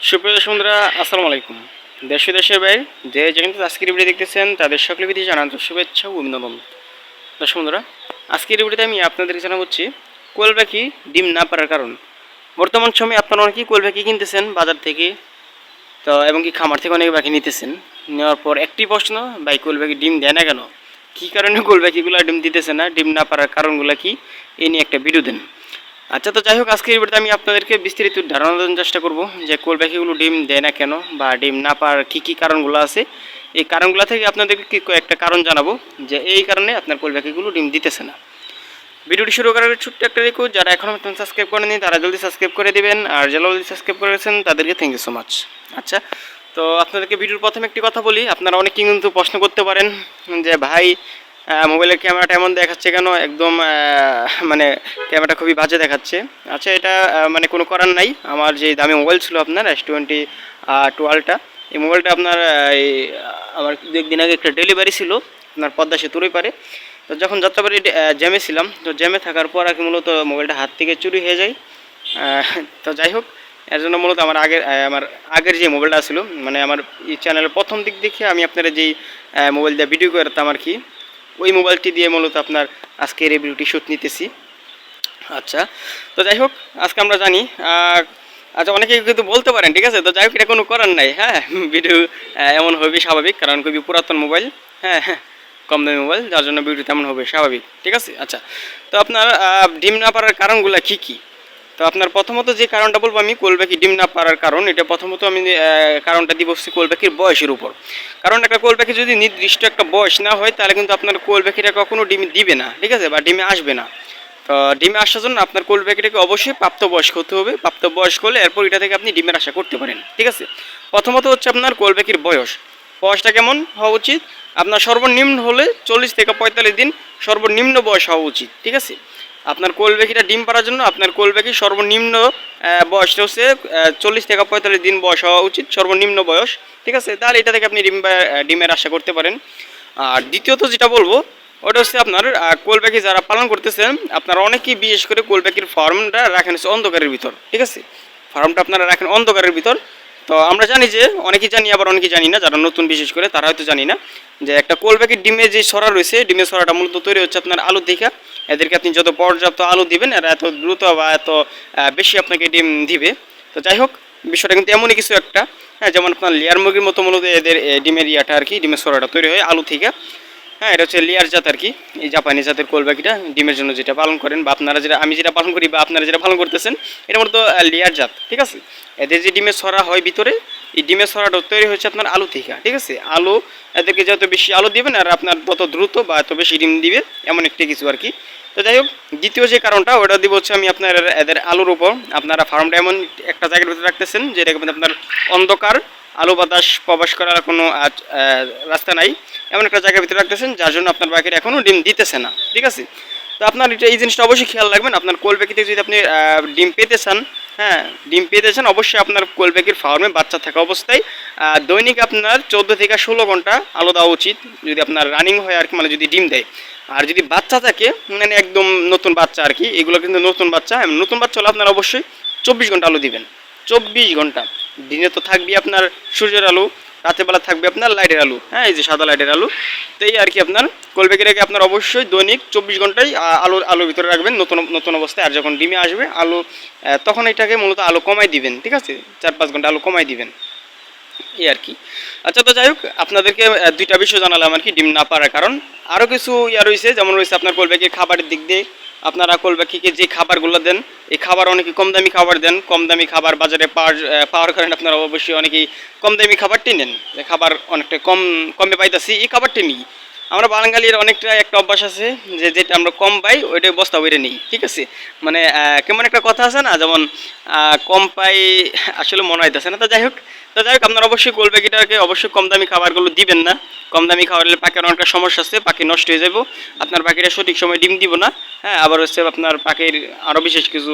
সুপ্রিয় বন্ধুরা, আসসালামু আলাইকুম। দেশ দেশের বাইরে যে যেখানে আজকের ভিডিও দেখতেছেন, তাদের সকলে বিধি জানান শুভেচ্ছা ও অভিনন্দন। দর্শক বন্ধুরা, আজকের ভিডিওতে আমি আপনাদের জানাব হচ্ছে কোয়েল পাখি ডিম না পারার কারণ। বর্তমান সময়ে আপনারা অনেকেই কোয়েল পাখি কিনতেছেন বাজার থেকে, তো এবং কি খামার থেকে অনেক পাখি নিতেছেন। নেওয়ার পর একটি প্রশ্ন, ভাই কোয়েল পাখি ডিম দেয় না কেন? কী কারণে কোয়েল পাখিগুলো ডিম দিতেছে না? ডিম না পারার কারণগুলো কি? এই নিয়ে একটা ভিডিও দেন। আচ্ছা তো যাই হোক, আজকের এই ভিডিওতে আমি আপনাদেরকে বিস্তারিত ধারণা দেওয়ার চেষ্টা করব যে কোল পাখিগুলো ডিম দেয় না কেন বা ডিম না পাওয়ার কী কী কারণগুলো আছে। এই কারণগুলো থেকে আপনাদেরকে কয়েকটা কারণ জানাব যে এই কারণে আপনার কোল পাখিগুলো ডিম দিতেছে না। ভিডিওটি শুরু করার ছোট্ট একটা রেখো যারা এখনও সাবস্ক্রাইব করেনি তারা জলদি সাবস্ক্রাইব করে দিবেন, আর যারা জলদি সাবস্ক্রাইব করেছেন, তাদেরকে থ্যাংক ইউ সো মাচ আচ্ছা তো আপনাদেরকে ভিডিওর প্রথমে একটি কথা বলি, আপনারা অনেকেই কিন্তু প্রশ্ন করতে পারেন যে, ভাই মোবাইলের ক্যামেরাটা এমন দেখাচ্ছে কেন? একদম মানে ক্যামেরাটা খুবই বাজে দেখাচ্ছে। আচ্ছা এটা মানে কোনো করার নাই। আমার যে দামি মোবাইল ছিল আপনার এস টোয়েন্টি টুয়েলভটা এই মোবাইলটা আপনার, এই আমার দু একদিন আগে একটা ডেলিভারি ছিল, আপনার পদ্মা সেতুরই পারে তো যখন যাত্রাবাড়ি জ্যামে ছিলাম, তো জ্যামে থাকার পর আর কি মূলত মোবাইলটা হাত থেকে চুরি হয়ে যায়। তো যাই হোক, এর জন্য মূলত আমার আগের আমার আগের যে মোবাইলটা ছিল মানে আমার এই চ্যানেলের প্রথম দিক দেখে আমি আপনারা যেই মোবাইল দিয়ে ভিডিও করতাম আর কি ওই মোবাইলটি দিয়ে মূলত আপনার আজকের এই ভিডিওটি শ্যুট নিতেছি। আচ্ছা তো যাই হোক, আজকে আমরা জানি আচ্ছা অনেকে কিন্তু বলতে পারেন, ঠিক আছে? তো যাই হোক, এটা কোনো করার নাই হ্যাঁ? ভিডিও এমন হবে স্বাভাবিক, কারণ খুবই পুরাতন মোবাইল হ্যাঁ হ্যাঁ কম দামি মোবাইল, যার জন্য ভিডিও তেমন হবে স্বাভাবিক, ঠিক আছে? আচ্ছা তো আপনার ডিম না পারার কারণগুলো কী কী? তো আপনার প্রথমত যে কারণটা বলব আমি কোল পাখি ডিম না পারার কারণ, এটা প্রথমত আমি কারণটা দিব হচ্ছে কোল পাখির বয়সের উপর। কারণ একটা কোল পাখি যদি নির্দিষ্ট একটা বয়স না হয়, তাহলে কিন্তু আপনার কোল পাখিটা কখনো ডিম দিবে না, ঠিক আছে? বা ডিমে আসবে না। তো ডিমে আসার জন্য আপনার কোল পাখিটাকে অবশ্যই প্রাপ্তবয়স্ক হতে হবে। প্রাপ্তবয়স্ক হলে এরপর এটা থেকে আপনি ডিমের আশা করতে পারেন, ঠিক আছে? প্রথমত হচ্ছে আপনার কোল পাখির বয়স। বয়সটা কেমন হওয়া উচিত? আপনার সর্বনিম্ন হলে চল্লিশ থেকে পঁয়তাল্লিশ দিন সর্বনিম্ন বয়স হওয়া উচিত, ঠিক আছে? আপনার কোল পাখিটা ডিম পাড়ার জন্য আপনার কোল পাখির সর্বনিম্ন বয়সটা হচ্ছে চল্লিশ থেকে পঁয়তাল্লিশ দিন বয়স হওয়া উচিত সর্বনিম্ন বয়স ঠিক আছে? তাহলে এটা থেকে আপনি ডিম ডিমের আশা করতে পারেন। আর দ্বিতীয়ত যেটা বলব ওটা হচ্ছে আপনার আহ, কোল পাখি যারা পালন করতেছেন আপনারা অনেকেই বিশেষ করে কোল পাখির ফার্মটা রাখেন হচ্ছে অন্ধকারের ভিতর ঠিক আছে? ফার্মটা আপনারা রাখেন অন্ধকারের ভিতর। তো আমরা জানি যে অনেকেই জানি আবার অনেকেই জানি না যারা নতুন বিশেষ করে তারা হয়তো জানি না যে একটা কোল পাখির ডিমে যে সরা রয়েছে ডিমের সরাটা মূলত তৈরি হচ্ছে আপনার আলু থেকে এদেরকে আপনি যত পর্যাপ্ত আলু দিবেন, এরা এত দ্রুত বা এত বেশি আপনাকে ডিম দিবে। তো যাই হোক, বিষয়টা কিন্তু এমনই কিছু একটা। হ্যাঁ যেমন আপনার লেয়ার মুরগির মতো মূলত এদের ডিমের ইয়াটা আর কি, ডিমের সরাটা তৈরি হয় আলু থেকে। হ্যাঁ এটা হচ্ছে লেয়ার জাত আর কি, এই জাপানি জাতের কোল পাখিটা ডিমের জন্য যেটা পালন করেন বা আপনারা যেটা, আমি যেটা পালন করি বা আপনারা যেটা পালন করতেছেন, এটা মূলত লেয়ার জাত, ঠিক আছে? এদের যে ডিমের ছড়া হয় ভিতরে এই ডিমের ছড়াটা তৈরি হচ্ছে আপনার আলু থেকে, ঠিক আছে? আলু এদেরকে যত বেশি আলু দিবেন আর আপনার যত দ্রুত বা এত বেশি ডিম দিবে, এমন একটি কিছু আর কি। তো যাই হোক, দ্বিতীয় যে কারণটা, ওটা দিব হচ্ছে আমি আপনার এদের আলুর উপর। আপনারা ফার্মটা এমন একটা জায়গার ভিতরে রাখতেছেন যেটা আপনার অন্ধকার আলু বাতাস প্রবেশ করার কোনো রাস্তা নাই। এমন একটা জায়গার ভিতরে রাখতেছেন, যার জন্য আপনার পাখির এখনও ডিম দিতেছে না। ঠিক আছে? তো আপনার এটা, এই জিনিসটা অবশ্যই খেয়াল রাখবেন। আপনার কোল পাখিতে যদি আপনি ডিম পেতে চান হ্যাঁ ডিম পেতে চান, অবশ্যই আপনার কোল পাখির ফার্মে বাচ্চা থাকা অবস্থায় দৈনিক আপনার চোদ্দ থেকে ষোলো ঘণ্টা আলো দেওয়া উচিত। যদি আপনার রানিং হয় আর কি মানে যদি ডিম দেয়। আর যদি বাচ্চা থাকে মানে একদম নতুন বাচ্চা আর কি, এগুলো কিন্তু নতুন বাচ্চা নতুন বাচ্চা হলে আপনার অবশ্যই চব্বিশ ঘণ্টা আলো দিবেন। চব্বিশ ঘণ্টা। দিনে তো থাকবে আপনার সূর্যের আলু আলো রাতেরবেলা থাকবে আপনার লাইটের আলু হ্যাঁ এই যে সাদা লাইটের আলু। তো এই আর কি আপনার কোলবেকিটাকে আপনার অবশ্যই দৈনিক চব্বিশ ঘন্টায় আলোর, আলুর ভিতরে রাখবেন, নতুন নতুন অবস্থায়। আর যখন ডিমে আসবে, আলু তখন এটাকে মূলত আলু কমাই দিবেন, ঠিক আছে? চার পাঁচ ঘণ্টা আলু কমাই দিবেন। এই আর কি। আচ্ছা তো যাই হোক, আপনাদেরকে দুইটা বিষয় জানালাম আর কি, ডিম না পারার কারণ। আরও কিছু ইয়া রয়েছে, যেমন রয়েছে আপনার কোলবেকির খাবারের দিক দিয়ে। আপনারা কোলবেকিকে যে খাবারগুলো দেন, এই খাবার অনেকে কম দামি খাবার দেন, কম দামি খাবার বাজারে পাওয়ার পাওয়ার কারণে আপনারা অবশ্যই অনেকেই কম দামি খাবারটি নেন। খাবার অনেকটা কম, কমে পাইতেছি, এই খাবারটি নিই। আমরা বাঙালির অনেকটা একটা অভ্যাস আছে, যে যেটা আমরা কম পাই, ওইটাই বস্তা ওইটা নিই, ঠিক আছে? মানে কেমন একটা কথা আছে না, যেমন কম পাই, আসলে মনে হইতেছে না। তো যাই হোক তো যাই হোক, আপনারা অবশ্যই গোল প্যাকেটাকে অবশ্যই কম দামি খাবারগুলো দিবেন না। কম দামি খাবার হলে পাখির অনেকটা সমস্যা আছে পাখি নষ্ট হয়ে যাব আপনার পাখিটা সঠিক সময় ডিম দিব না হ্যাঁ আবার হচ্ছে আপনার পাখির আরও বিশেষ কিছু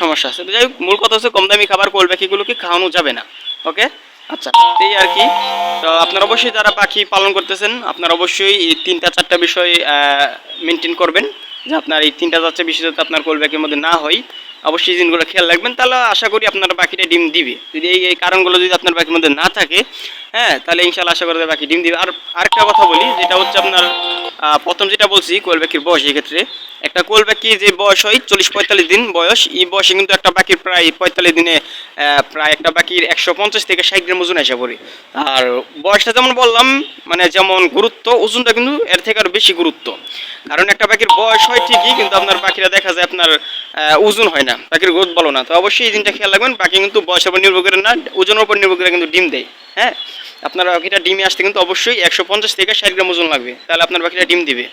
সমস্যা আছে। তো যাই হোক, মূল কথা হচ্ছে কম দামি খাবার কোল পাখিগুলোকে খাওয়ানো যাবে না ওকে আচ্ছা এই আর কি। তো আপনারা অবশ্যই যারা পাখি পালন করতেছেন, আপনারা অবশ্যই এই তিনটা চারটা বিষয় মেনটেন করবেন, যে আপনার এই তিনটা চারটা বিষয় যাতে আপনার কোল ব্যাগের মধ্যে না হয়। অবশ্যই জিনগুলো খেয়াল রাখবেন। তাহলে আশা করি আপনার বাকিটা ডিম দিবে। যদি এই এই কারণগুলো যদি আপনার বাকির মধ্যে না থাকে হ্যাঁ তাহলে ইনশাল্লাহ আশা করি বাকি ডিম দিবে। আর আরেকটা কথা বলি, যেটা হচ্ছে আপনার প্রথম যেটা বলছি কোয়েল পাখির বয়স এক্ষেত্রে একটা কোয়েল পাখি যে বয়স হয় চল্লিশ পঁয়তাল্লিশ দিন বয়স, এই বয়সে কিন্তু একটা পাখির প্রায় পঁয়তাল্লিশ দিনে প্রায় একটা পাখির একশো পঞ্চাশ থেকে ষাট গ্রাম ওজন এসে পড়ে। আর বয়সটা যেমন বললাম মানে যেমন গুরুত্ব, ওজনটা কিন্তু এর থেকে আরও বেশি গুরুত্ব। কারণ একটা পাখির বয়স হয় ঠিকই, কিন্তু আপনার পাখিরা দেখা যায় আপনার ওজন হয় না পাখির গ্রোথ ভালো না। তো অবশ্যই এই দিনটা খেয়াল রাখবেন পাখি কিন্তু বয়সের উপর নির্ভর করে না, ওজনের উপর নির্ভর করে কিন্তু ডিম দেয় হ্যাঁ? আপনার পাখিটা ডিমে আসতে কিন্তু অবশ্যই একশো পঞ্চাশ থেকে ষাট গ্রাম ওজন লাগবে, তাহলে আপনার পাখিটা ডিম দিবে।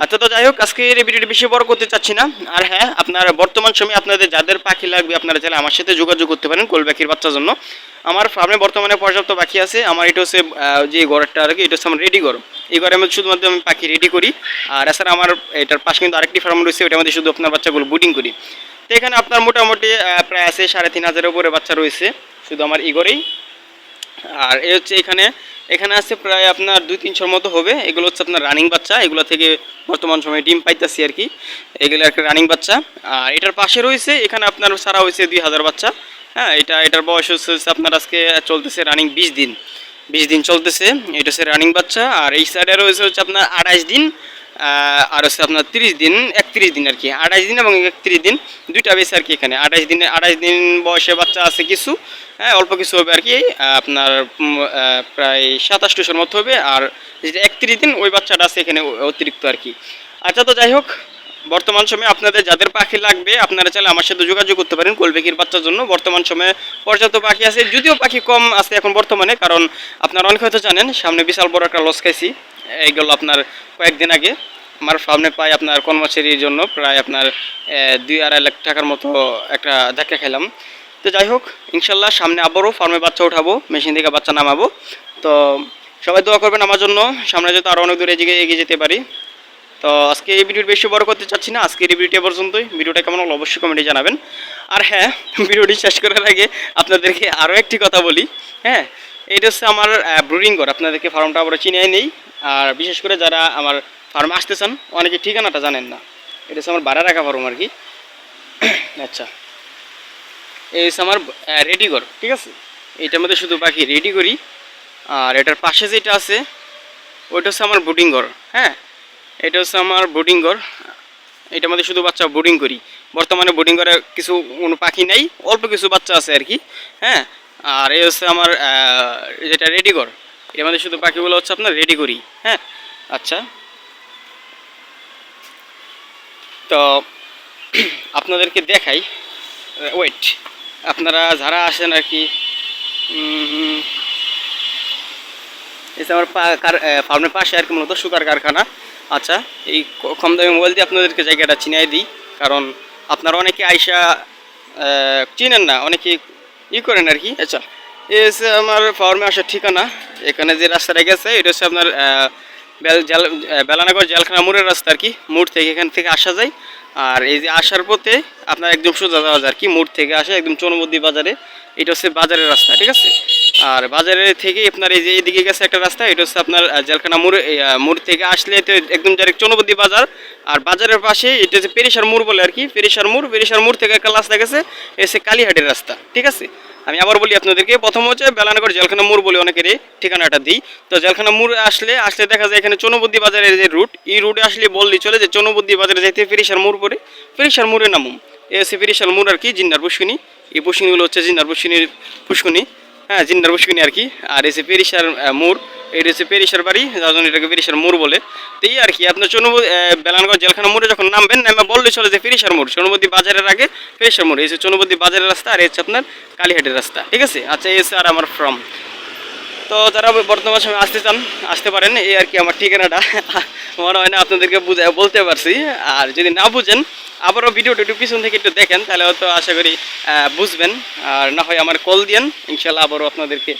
আচ্ছা তো যাই হোক, আজকে এই ভিডিওটি বেশি বড় করতে চাচ্ছি না। আর হ্যাঁ আপনার বর্তমান সময়ে আপনাদের যাদের পাখি লাগবে, আপনারা চাইলে আমার সাথে যোগাযোগ করতে পারেন কোল পাখির বাচ্চার জন্য। আমার ফার্মে বর্তমানে পর্যাপ্ত পাখি আছে। আমার এটা হচ্ছে যে ঘরটা আর কি, এটা হচ্ছে আমার রেডি ঘর। এই ঘরে আমি শুধুমাত্র আমি পাখি রেডি করি। আর এছাড়া আমার এটার পাশে কিন্তু আরেকটি ফার্ম রয়েছে ওটার মধ্যে শুধু আপনার বাচ্চাগুলো বুডিং করি। তো এখানে আপনার মোটামুটি প্রায় আছে সাড়ে তিন হাজারের উপরে বাচ্চা রয়েছে। শুধু আমার এই ঘরেই। আর এ হচ্ছে এখানে এখানে আছে প্রায় আপনার দুই তিনশোর মতো হবে। এগুলো হচ্ছে আপনার রানিং বাচ্চা, এগুলো থেকে বর্তমান সময়ে ডিম পাইতেছি আর কি। এগুলো একটা রানিং বাচ্চা। আর এটার পাশে রয়েছে, এখানে আপনার সারা হয়েছে দুই হাজার বাচ্চা। হ্যাঁ এটা, এটার বয়স হচ্ছে আপনার আজকে চলতেছে রানিং বিশ দিন। বিশ দিন চলতেছে, এটা হচ্ছে রানিং বাচ্চা। আর এই সাইডে রয়েছে হচ্ছে আপনার আড়াইশ দিন। আর হচ্ছে আপনার তিরিশ দিন, একত্রিশ দিন আর কি, আঠাশ দিন এবং একত্রিশ দিন, দুইটা বেশি আর কি এখানে। আঠাশ দিনে আড়াইশ দিন বয়সে বাচ্চা আছে কিছু হ্যাঁ অল্প কিছু হবে আর কি আপনার প্রায় সাতাশ টুসের মতো হবে, আর যেটা একত্রিশ দিন, ওই বাচ্চাটা আছে এখানে অতিরিক্ত আর কি। আচ্ছা তো যাই হোক বর্তমান সময়ে আপনাদের যাদের পাখি লাগবে, আপনারা চাইলে আমার সাথে যোগাযোগ করতে পারেন কোলবেকির বাচ্চার জন্য। বর্তমান সময়ে পর্যাপ্ত পাখি আছে, যদিও পাখি কম আছে এখন বর্তমানে, কারণ আপনারা অনেক হয়তো জানেন, সামনে বিশাল বড় একটা লস খাইছি। এইগুলো আপনার কয়েকদিন আগে। আমার ফার্মে পাই আপনার কর্মচারীর জন্য প্রায় আপনার দুই আড়াই লাখ টাকার মতো একটা ধাক্কা খেলাম তো যাই হোক, ইনশাল্লাহ সামনে আবারও ফার্মে বাচ্চা উঠাবো, মেশিন থেকে বাচ্চা নামাবো। তো সবাই দোয়া করবেন আমার জন্য, সামনে যাতে আরও অনেক দূরে এগিয়ে যেতে পারি। তো আজকে এই ভিডিওটি বেশি বড় করতে চাচ্ছি না। আজকে এই ভিডিওটি পর্যন্তই। ভিডিওটা কেমন হলো অবশ্যই কমেন্টে জানাবেন। আর হ্যাঁ ভিডিওটি শেষ করার আগে আপনাদেরকে আরও একটি কথা বলি। হ্যাঁ এটা হচ্ছে আমার ব্রুডিং ঘর। আপনাদেরকে ফার্মটা আবার চিনিয়ে নেই। আর বিশেষ করে যারা আমার ফার্মে আসতে চান, অনেকে ঠিকানাটা জানেন না। এটা হচ্ছে আমার ভাড়া রাখা ফার্ম আর কি। আচ্ছা। এই হচ্ছে আমার রেডি ঘর, ঠিক আছে? এটার মধ্যে শুধু বাকি রেডি করি। আর এটার পাশে যেটা আছে, ওইটা হচ্ছে আমার বোর্ডিং ঘর। হ্যাঁ এটা হচ্ছে আমার বোর্ডিং ঘর। এটার মধ্যে শুধু বাচ্চা বোর্ডিং করি। বর্তমানে বোর্ডিং ঘরে কিছু কোনো পাখি নেই, অল্প কিছু বাচ্চা আছে আর কি হ্যাঁ? আর এই হচ্ছে আমার যেটা রেডি ঘর এর মধ্যে শুধু পাখিগুলো হচ্ছে আপনার রেডি করি হ্যাঁ? আচ্ছা। তো, আপনাদেরকে দেখাই ওয়েট আপনারা যারা আসেন আর কি যে আমার কার- ফার্মের পাশে আর কি, মূলত সুগার কারখানা। আচ্ছা এই কম দামি মোবাইল দিয়ে আপনাদেরকে জায়গাটা চিনিয়ে দিই। কারণ আপনারা অনেকে আইসা চিনেন না, অনেকে ই করেন আর কি। আচ্ছা এই হচ্ছে আমার ফার্মে আসার ঠিকানা। এখানে যে রাস্তাটা গেছে, এটা হচ্ছে আপনার বেলানগর জেলখানা মোড়ের রাস্তা আর কি। মোড় থেকে এখান থেকে আসা যায়। আর এই যে আসার পথে আপনার একদম সোজা যাওয়া যায় আর কি। মোড় থেকে আসে একদম চৌনবদ্দি বাজারে। এটা হচ্ছে বাজারের রাস্তা, ঠিক আছে? আর বাজারের থেকে আপনার এই যে এইদিকে গেছে একটা রাস্তা, এটা হচ্ছে আপনার জেলখানা মোড় মোড় থেকে আসলে তো একদম ডাইরেক্ট চৌনবদ্দি বাজার। আর বাজারের পাশে এটা হচ্ছে পেরিসার মোড় বলে আর কি পেরিসার মোড়। পেরিসার মোড় থেকে একটা রাস্তা গেছে এসে কালীহাটের রাস্তা, ঠিক আছে? আমি আবার বলি আপনাদেরকে, প্রথম হচ্ছে বেলানগর জেলখানা মোড় বলে অনেকের ঠিকানাটা দিই। তো জেলখানা মোড় আসলে আসলে দেখা যায় এখানে চৌনবদ্দি বাজারের যে রুট এই রুটে আসলে বললি চলে যে চৌনবদ্দি বাজারে যাইতে ফেরিসার মোড় পরে। ফেরিসার মোড়ে নামুম এ হচ্ছে ফেরিসার মোড় আর কি, জিন্নার পুষ্কিনি এই পুষ্কিনিগুলো হচ্ছে জিন্নার পুষ্কিনির পুষ্কুনি হ্যাঁ জিন্নার পুষ্কিনি আর কি। আর এসে পেরিসার মোড় এটা হচ্ছে পেরিসার বাড়ি, যার জন্য এটাকে পেরিসার মোড় বলে। তো এই আর কি, আপনার চৌনব বেলানগঞ্জ জেলখানা মোড়ে যখন নামবেন, নামে বললে চলে যে পেরিসার মোড় চৌনবদ্দি বাজারের আগে পেরিসার মোড়। এই হচ্ছে বাজারের রাস্তা, আর এই হচ্ছে আপনার কালীহাটের রাস্তা, ঠিক আছে? আচ্ছা হচ্ছে আর আমার ফ্রম তো যারা বর্তমান সময় আসতে চান, আসতে পারেন, এই আর কি আমার ঠিকানাটা। মনে হয় না, আপনাদেরকে বুঝে বলতে পারছি। আর যদি না বুঝেন, আবারও ভিডিওটা একটু পিছন থেকে একটু দেখেন, তাহলে হয়তো আশা করি বুঝবেন। আর না হয় আমার কল দিয়েন, ইনশাল্লাহ আবারও আপনাদেরকে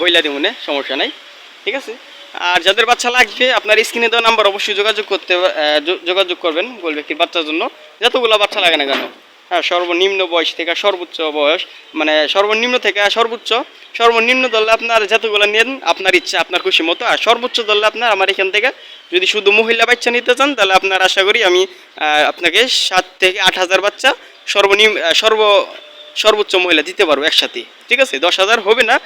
বইলা দিব সমস্যা নাই। ঠিক আছে? আর যাদের বাচ্চা লাগবে, আপনার স্ক্রিনে দেওয়া নাম্বার অবশ্যই যোগাযোগ করতে যোগাযোগ করবেন গোলব্যাক্তির বাচ্চার জন্য। যতগুলো বাচ্চা লাগে না কেন? হ্যাঁ সর্বনিম্ন বয়স থেকে সর্বোচ্চ বয়স মানে সর্বনিম্ন থেকে সর্বোচ্চ, সর্বনিম্ন ধরলে আপনার যতগুলো নেন, আপনার ইচ্ছা, আপনার খুশি মতো। আর সর্বোচ্চ ধরলে আপনার আমার এখান থেকে যদি শুধু মহিলা বাচ্চা নিতে চান, তাহলে আপনার আশা করি আমি আপনাকে সাত থেকে আট হাজার বাচ্চা সর্বনিম্ন সর্ব, সর্বোচ্চ মহিলা দিতে পারব একসাথে। ঠিক আছে? দশ হাজার হবে না।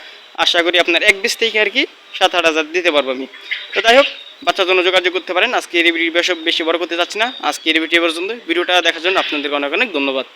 আশা করি আপনার এক বিশ থেকে আর কি সাত, আট হাজার দিতে পারব আমি। তো যাই হোক বাচ্চার জন্য যোগাযোগ করতে পারেন। আজকে এই ভিডিও বেশি বড় করতে চাচ্ছি না। আজকে এই ভিডিও পর্যন্ত ভিডিওটা দেখার জন্য আপনাদেরকে অনেক অনেক ধন্যবাদ।